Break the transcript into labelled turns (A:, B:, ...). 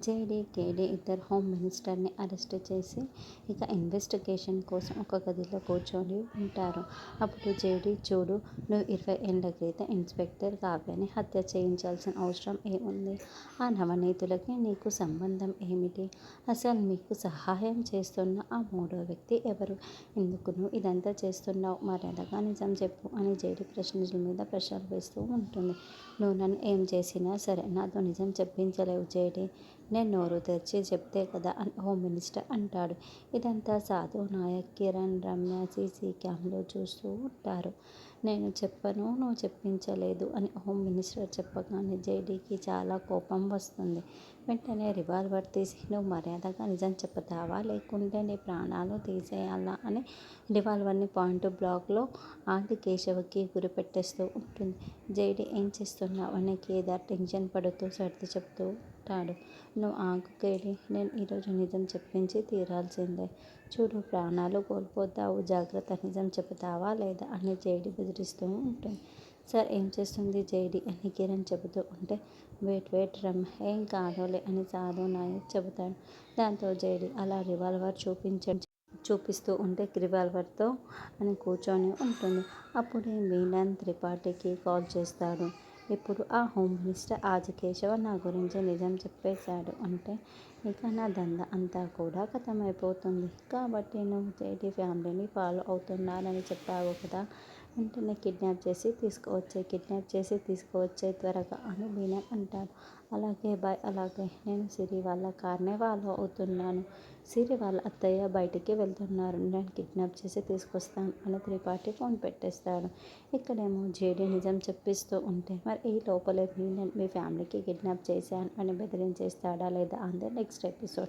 A: JD కేడీ ఇద్దరు home మినిస్టర్ని arrest చేసి ఇక ఇన్వెస్టిగేషన్ కోసం ఒక గదిలో కూర్చొని ఉంటారు. అప్పుడు జేడీ చూడు నువ్వు ఇరవై ఏళ్ళ క్రితం ఇన్స్పెక్టర్ కావ్యాన్ని హత్య చేయించాల్సిన అవసరం ఏముంది? ఆ నవనీతులకి నీకు సంబంధం ఏమిటి? అసలు మీకు సహాయం చేస్తున్న ఆ మూడో వ్యక్తి ఎవరు? ఎందుకు నువ్వు ఇదంతా చేస్తున్నావు? మర్యాదగా నిజం చెప్పు అని జేడీ ప్రశ్నల మీద ప్రశ్నలు వేస్తూ ఉంటుంది. నువ్వు నన్ను ఏం చేసినా సరే నాతో నిజం చెప్పించలేవు జేడీ. నేను నోరు తెరిచి చెప్తే కదా అని హోమ్ మినిస్టర్ అంటాడు. ఇదంతా సాధు నాయక్ కిరణ్ రమ్య సీసీ క్యామ్లో చూస్తూ ఉంటారు. నేను చెప్పను నువ్వు చెప్పించలేదు అని హోమ్ మినిస్టర్ చెప్పగానే జేడీకి చాలా కోపం వస్తుంది. వెంటనే రివాల్వర్ తీసి నువ్వు మర్యాదగా నిజం చెప్తావా లేకుంటే నీ ప్రాణాలు తీసేయాలా? అని రివాల్వర్ని పాయింట్ బ్లాక్లో ఆది కేశవకి గురిపెట్టేస్తూ ఉంటుంది. జేడీ ఏం చేస్తున్నావు అని కేదార్ టెన్షన్ పడుతూ సర్ది చెప్తూ ఉంటాడు. నువ్వు ఆగు కేడి నేను ఈరోజు నిజం చెప్పించి తీరాల్సిందే. చూడు ప్రాణాలు కోల్పోతావు జాగ్రత్త నిజం చెబుతావా లేదా? అని జేడి బెదిరిస్తూ ఉంటుంది సార్ ఏం చేస్తుంది జేడి అని కిరణ్ చెబుతూ ఉంటే వెయిట్ వెయిట్ రమ్ ఏం కాదోలే అని సాధు నాయక్ చెబుతాడు. దాంతో జేడి అలా రివాల్వర్ చూపించ చూపిస్తూ ఉంటే రివాల్వర్తో అని కూర్చొని ఉంటుంది. అప్పుడే మీనన్ త్రిపాఠికి కాల్ చేస్తాడు. ఇప్పుడు ఆ హోమ్ మినిస్టర్ ఆది కేశవ నా గురించి నిజం చెప్పేశాడు అంటే ఇక నా దంద అంతా కూడా ఖతమైపోతుంది కాబట్టి నువ్వు జేడీ ఫ్యామిలీని ఫాలో అవుతున్నానని చెప్పావు కదా. వెంటనే కిడ్నాప్ చేసి తీసుకువచ్చే కిడ్నాప్ చేసి తీసుకువచ్చే త్వరగా అని మీనన్ అంటాడు. అలాగే బాయ్ అలాగే. నేను సిరి వాళ్ళ కార్నే ఫాలో అవుతున్నాను. సిరి వాళ్ళ అత్తయ్య బయటికి వెళ్తున్నారు. నేను కిడ్నాప్ చేసి తీసుకొస్తాను అని త్రిపాఠి ఫోన్ పెట్టేస్తాడు. ఇక్కడేమో జేడీ నిజం చెప్పిస్తూ ఉంటే మరి ఈ లోపలే నేను మీ ఫ్యామిలీకి కిడ్నాప్ చేశాను అని బెదిరించేస్తాడా లేదా? అందే నెక్స్ట్ next episode.